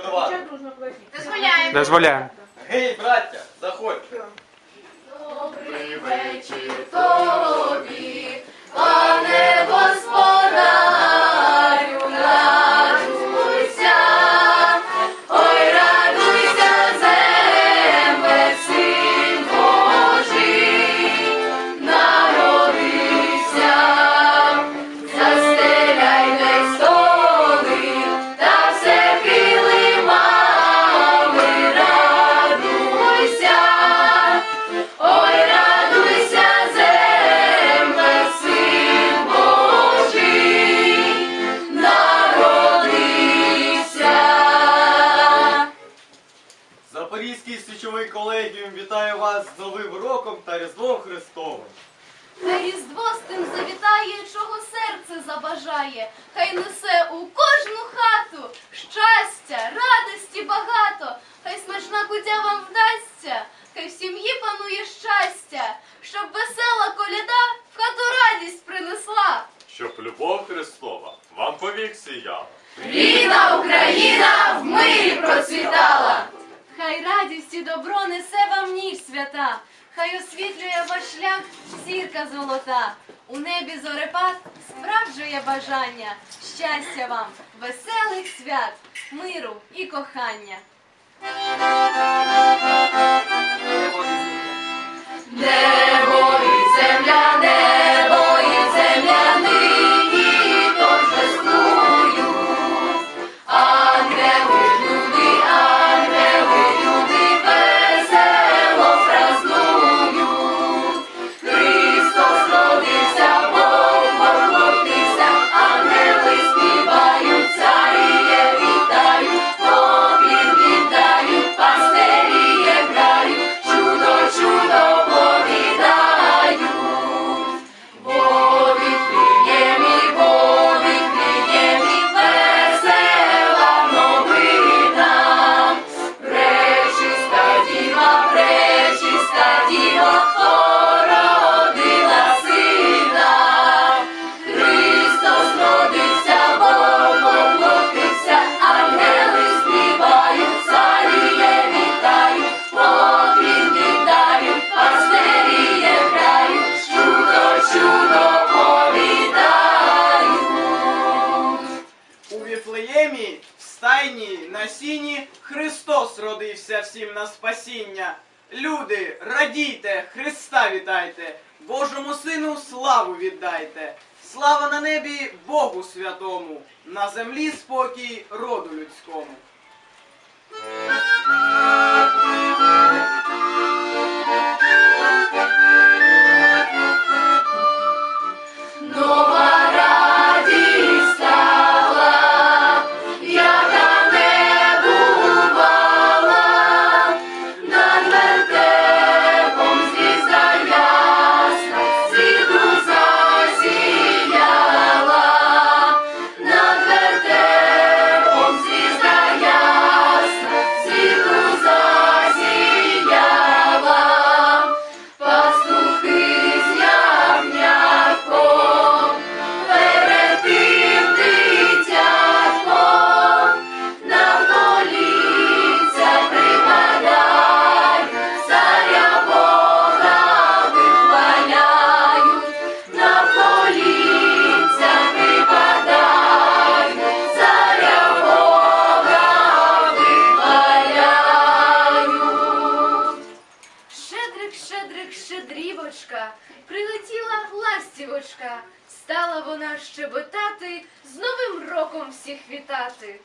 передавати. Дозволяємо. Дозволяємо. Гей, браття! Різдвом Христовим. Хай Різдво з тим завітає, чого серце забажає, хай несе у кожну хату щастя, радості багато, хай смачна кутя вам свята, хай освітлює ваш шлях зірка золота. У небі зорепад справджує бажання, щастя вам, веселих свят, миру і кохання. люди, радійте, Христа вітайте, Божому Сину славу віддайте, слава на небі Богу святому, на землі спокій роду людському. щебетати, з Новим роком всіх вітати.